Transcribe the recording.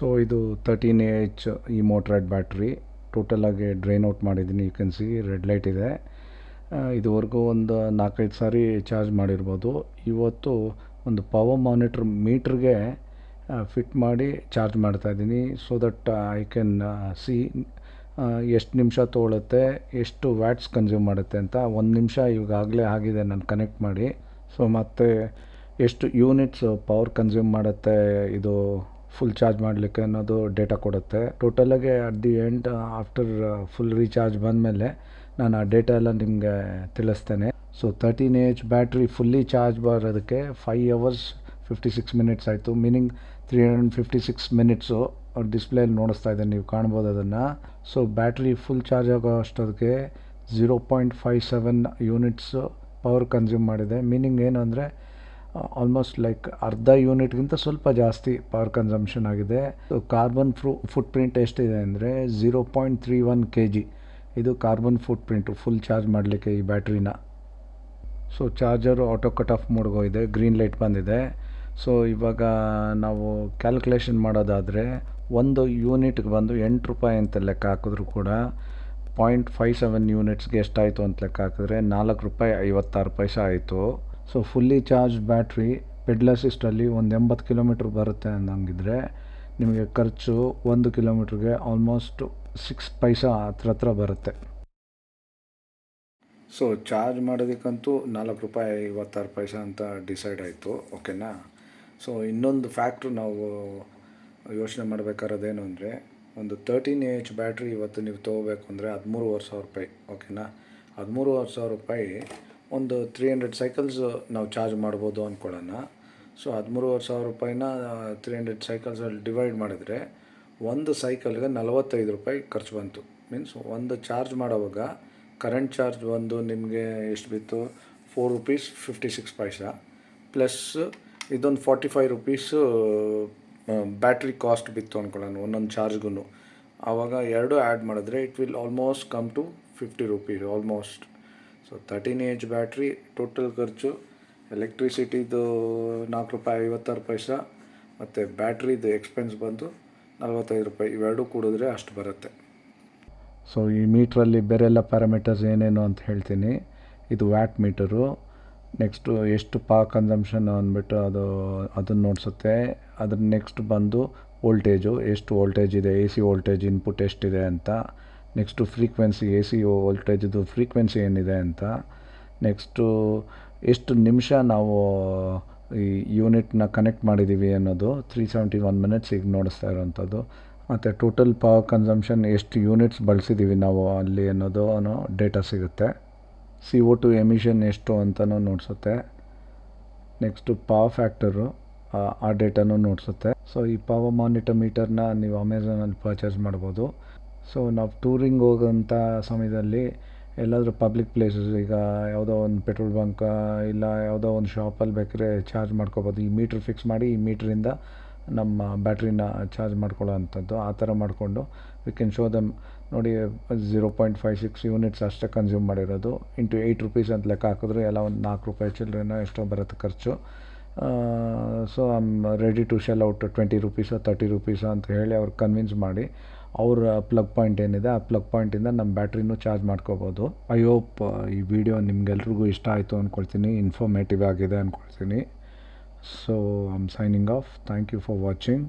So ಇದು thirteen A H ಈ ಮೋಟ್ರೈಡ್ battery ಟೋಟಲಾಗಿ ಡ್ರೈನ್ ಔಟ್ ಮಾಡಿದ್ದೀನಿ you can see red light ಇದೆ. ಇದುವರೆಗೂ ಒಂದು ನಾಲ್ಕೈದು ಸಾರಿ ಚಾರ್ಜ್ ಮಾಡಿರ್ಬೋದು. ಇವತ್ತು ಒಂದು ಪವರ್ ಮಾನಿಟ್ರ್ ಮೀಟ್ರಿಗೆ ಫಿಟ್ ಮಾಡಿ ಚಾರ್ಜ್ ಮಾಡ್ತಾಯಿದ್ದೀನಿ so that I can see ಎಷ್ಟು ನಿಮಿಷ ತೊಗೊಳುತ್ತೆ, ಎಷ್ಟು ವ್ಯಾಟ್ಸ್ ಕನ್ಸ್ಯೂಮ್ ಮಾಡುತ್ತೆ ಅಂತ ಒಂದು ನಿಮಿಷ ಇವಾಗಲೇ ಆಗಿದೆ ನಾನು ಕನೆಕ್ಟ್ ಮಾಡಿ. ಸೊ ಮತ್ತು ಎಷ್ಟು ಯೂನಿಟ್ಸ್ ಪವರ್ ಕನ್ಸ್ಯೂಮ್ ಮಾಡುತ್ತೆ, ಇದು ಫುಲ್ ಚಾರ್ಜ್ ಮಾಡಲಿಕ್ಕೆ ಅನ್ನೋದು ಡೇಟಾ ಕೊಡುತ್ತೆ. ಟೋಟಲಾಗಿ at the end after full recharge ಬಂದಮೇಲೆ ನಾನು ಆ ಡೇಟಾ ಎಲ್ಲ ನಿಮಗೆ ತಿಳಿಸ್ತೇನೆ. So thirteen H battery fully charge ಬರೋದಕ್ಕೆ five hours fifty six minutes ಆಯಿತು meaning three hundred fifty six minutes ಡಿಸ್ಪ್ಲೇಲಿ ನೋಡಿಸ್ತಾ ಇದ್ದೇನೆ. ನೀವು ಕಾಣ್ಬೋದು ಅದನ್ನು. ಸೊ ಬ್ಯಾಟ್ರಿ ಫುಲ್ ಚಾರ್ಜ್ ಆಗೋ ಅಷ್ಟೊತ್ತಿಗೆ zero point five seven units power consume ಮಾಡಿದೆ. ಮೀನಿಂಗ್ ಏನು ಅಂದರೆ ಆಲ್ಮೋಸ್ಟ್ ಲೈಕ್ ಅರ್ಧ ಯೂನಿಟ್ಗಿಂತ ಸ್ವಲ್ಪ ಜಾಸ್ತಿ ಪವರ್ ಕನ್ಸಂಪ್ಷನ್ ಆಗಿದೆ. ಕಾರ್ಬನ್ ಫ್ರೂ ಫುಟ್ ಪ್ರಿಂಟ್ ಎಷ್ಟಿದೆ ಅಂದರೆ zero point three one K G ಇದು carbon footprint full charge ಮಾಡಲಿಕ್ಕೆ ಈ ಬ್ಯಾಟ್ರಿನ so charger auto cut off ಇದೆ ಗ್ರೀನ್ ಲೈಟ್ ಬಂದಿದೆ. ಸೊ ಇವಾಗ ನಾವು ಕ್ಯಾಲ್ಕುಲೇಷನ್ ಮಾಡೋದಾದರೆ ಒಂದು ಯೂನಿಟ್ಗೆ ಬಂದು ಎಂಟು ರೂಪಾಯಿ ಅಂತ ಲೆಕ್ಕ ಹಾಕಿದ್ರು ಕೂಡ ಪಾಯಿಂಟ್ ಫೈವ್ ಸೆವೆನ್ ಯೂನಿಟ್ಸ್ಗೆ ಎಷ್ಟಾಯಿತು ಅಂತ ಲೆಕ್ಕ ಹಾಕಿದ್ರೆ ನಾಲ್ಕು ರೂಪಾಯಿ ಐವತ್ತಾರು ಪೈಸೆ ಆಯಿತು. ಸೊ ಫುಲ್ಲಿ ಚಾರ್ಜ್ ಬ್ಯಾಟ್ರಿ ಪೆಡ್ಲಸಿಸ್ಟಲ್ಲಿ ಒಂದು ಎಂಬತ್ತು ಕಿಲೋಮೀಟ್ರ್ ಬರುತ್ತೆ ಅಂದಂಗಿದ್ರೆ ನಿಮಗೆ ಖರ್ಚು ಒಂದು ಕಿಲೋಮೀಟ್ರಿಗೆ ಆಲ್ಮೋಸ್ಟ್ ಸಿಕ್ಸ್ ಪೈಸಾ ಹತ್ರ ಹತ್ರ ಬರುತ್ತೆ. ಸೊ ಚಾರ್ಜ್ ಮಾಡೋದಕ್ಕಂತೂ ನಾಲ್ಕು ರೂಪಾಯಿ ಐವತ್ತಾರು ಪೈಸಾ ಅಂತ ಡಿಸೈಡ್ ಆಯಿತು ಓಕೆನಾ ಸೊ ಇನ್ನೊಂದು ಫ್ಯಾಕ್ಟ್ರು ನಾವು ಯೋಚನೆ ಮಾಡಬೇಕಾಗಿರೋದೇನು ಅಂದರೆ, ಒಂದು ತರ್ಟೀನ್ ಎಚ್ ಬ್ಯಾಟ್ರಿ ಇವತ್ತು ನೀವು ತೊಗೋಬೇಕು ಅಂದರೆ ಹದಿಮೂರುವರೆ ಸಾವಿರ ರೂಪಾಯಿ ಓಕೆನಾ ಹದಿಮೂರುವರೆ ಸಾವಿರ ರೂಪಾಯಿ ಒಂದು ತ್ರೀ ಹಂಡ್ರೆಡ್ ಸೈಕಲ್ಸ್ ನಾವು ಚಾರ್ಜ್ ಮಾಡ್ಬೋದು ಅಂದ್ಕೊಳ್ಳೋಣ ಸೊ ಹದಿಮೂರುವರೆ ಸಾವಿರ ರೂಪಾಯಿನ ತ್ರೀ ಹಂಡ್ರೆಡ್ ಸೈಕಲ್ಸಲ್ಲಿ ಡಿವೈಡ್ ಮಾಡಿದ್ರೆ ಒಂದು ಸೈಕಲ್ಗೆ ನಲವತ್ತೈದು ರೂಪಾಯಿ ಖರ್ಚು ಬಂತು. ಮೀನ್ಸ್ ಒಂದು ಚಾರ್ಜ್ ಮಾಡೋವಾಗ ಕರೆಂಟ್ ಚಾರ್ಜ್ ಬಂದು ನಿಮಗೆ ಎಷ್ಟು ಬಿತ್ತು? Four rupees fifty six paisa plus ಇದೊಂದು forty five rupees battery cost ಬಿತ್ತು ಅಂದ್ಕೊಳ್ಳೋಣ ಒಂದೊಂದು ಚಾರ್ಜ್ಗೂ ಆವಾಗ ಎರಡು ಆ್ಯಡ್ ಮಾಡಿದ್ರೆ it will almost come to fifty rupees almost so thirteen H battery total ಖರ್ಚು ಎಲೆಕ್ಟ್ರಿಸಿಟಿದು ನಾಲ್ಕು ರೂಪಾಯಿ ಐವತ್ತಾರು ಪೈಸಾ, ಮತ್ತು ಬ್ಯಾಟ್ರಿದು ಎಕ್ಸ್ಪೆನ್ಸ್ ಬಂದು ನಲ್ವತ್ತೈದು ರೂಪಾಯಿ, ಇವೆರಡೂ ಕೂಡಿದ್ರೆ ಅಷ್ಟು ಬರುತ್ತೆ. ಸೊ ಈ ಮೀಟ್ರಲ್ಲಿ ಬೇರೆಲ್ಲ ಪ್ಯಾರಾಮೀಟರ್ಸ್ ಏನೇನು ಅಂತ ಹೇಳ್ತೀನಿ. ಇದು ವ್ಯಾಟ್ ಮೀಟರು. ನೆಕ್ಸ್ಟು ಎಷ್ಟು ಪಾ ಕನ್ಸಂಪ್ಷನ್ ಅಂದ್ಬಿಟ್ಟು ಅದು, ಅದನ್ನು ನೋಡಿಸುತ್ತೆ. ಅದ್ರ ನೆಕ್ಸ್ಟ್ ಬಂದು ವೋಲ್ಟೇಜು ಎಷ್ಟು ವೋಲ್ಟೇಜ್ ಇದೆ ಎ ಸಿ ವೋಲ್ಟೇಜ್ ಇನ್ಪುಟ್ ಎಷ್ಟಿದೆ ಅಂತ. ನೆಕ್ಸ್ಟು ಫ್ರೀಕ್ವೆನ್ಸಿ ಎ ಸಿ ವೋಲ್ಟೇಜ್ದು ಫ್ರೀಕ್ವೆನ್ಸಿ ಏನಿದೆ ಅಂತ. ನೆಕ್ಸ್ಟು ಎಷ್ಟು ನಿಮಿಷ ನಾವು, ಈ ಯೂನಿಟ್ನ ಕನೆಕ್ಟ್ ಮಾಡಿದ್ದೀವಿ ಅನ್ನೋದು ತ್ರೀ ಸೆವೆಂಟಿ ಒನ್ ಮಿನಿಟ್ಸ್ ಈಗ ನೋಡಿಸ್ತಾ ಇರೋವಂಥದ್ದು ಮತ್ತು ಟೋಟಲ್ ಪವರ್ ಕನ್ಸಂಪ್ಷನ್ ಎಷ್ಟು ಯೂನಿಟ್ಸ್ ಬಳಸಿದ್ದೀವಿ ನಾವು ಅಲ್ಲಿ ಅನ್ನೋದು ಅನ್ನೋ ಡೇಟಾ ಸಿಗುತ್ತೆ. ಸಿ ಒ ಟು ಎಮಿಷನ್ ಎಷ್ಟು ಅಂತಲೂ ನೋಡಿಸುತ್ತೆ. ನೆಕ್ಸ್ಟು ಪವರ್ ಫ್ಯಾಕ್ಟರು ಆ ಡೇಟಾನು ನೋಡಿಸುತ್ತೆ. ಸೊ ಈ ಪವರ್ ಮಾನಿಟರ್ ಮೀಟರ್ನ ನೀವು ಅಮೆಝಾನಲ್ಲಿ ಪರ್ಚೇಸ್ ಮಾಡ್ಬೋದು. ಸೊ ನಾವು ಟೂರಿಂಗ್ ಹೋಗೋಂಥ ಸಮಯದಲ್ಲಿ ಎಲ್ಲಾದರೂ ಪಬ್ಲಿಕ್ ಪ್ಲೇಸಸ್ ಈಗ ಯಾವುದೋ ಒಂದು ಪೆಟ್ರೋಲ್ ಬಂಕ್, ಇಲ್ಲ ಯಾವುದೋ ಒಂದು ಶಾಪಲ್ಲಿ ಬೇಕಾದ್ರೆ ಚಾರ್ಜ್ ಮಾಡ್ಕೋಬೋದು. ಈ ಮೀಟ್ರ್ ಫಿಕ್ಸ್ ಮಾಡಿ ಈ ಮೀಟ್ರಿಂದ ನಮ್ಮ ಬ್ಯಾಟ್ರಿನ ಚಾರ್ಜ್ ಮಾಡ್ಕೊಳ್ಳೋ ಅಂಥದ್ದು ಆ ಥರ ಮಾಡಿಕೊಂಡು ವಿ ಕ್ಯಾನ್ ಶೋ ದಮ್ ನೋಡಿ zero point five six units ಅಷ್ಟೇ ಕನ್ಸ್ಯೂಮ್ ಮಾಡಿರೋದು. ಇಂಟು ಏಯ್ಟ್ ರುಪೀಸ್ ಅಂತ ಲೆಕ್ಕ ಹಾಕಿದ್ರೆ ಎಲ್ಲ ಒಂದು ನಾಲ್ಕು ರೂಪಾಯಿ ಚಿಲ್ಲರೆನೋ ಎಷ್ಟೋ ಬರುತ್ತೆ ಖರ್ಚು. So I am ready to shell out twenty ರುಪೀಸೋ thirty ರುಪೀಸೋ ಅಂತ ಹೇಳಿ ಅವ್ರು ಕನ್ವಿನ್ಸ್ ಮಾಡಿ ಅವ್ರ ಪ್ಲಗ್ ಪಾಯಿಂಟ್ ಏನಿದೆ, ಆ ಪ್ಲಗ್ ಪಾಯಿಂಟಿಂದ ನಮ್ಮ ಬ್ಯಾಟ್ರಿನೂ ಚಾರ್ಜ್ ಮಾಡ್ಕೋಬೋದು. ಐ ಹೋಪ್ ಈ ವಿಡಿಯೋ ನಿಮ್ಗೆಲ್ರಿಗೂ ಇಷ್ಟ ಆಯಿತು ಅಂದ್ಕೊಳ್ತೀನಿ ಇನ್ಫಾರ್ಮೇಟಿವ್ ಆಗಿದೆ ಅಂದ್ಕೊಳ್ತೀನಿ so I am signing off thank you for watching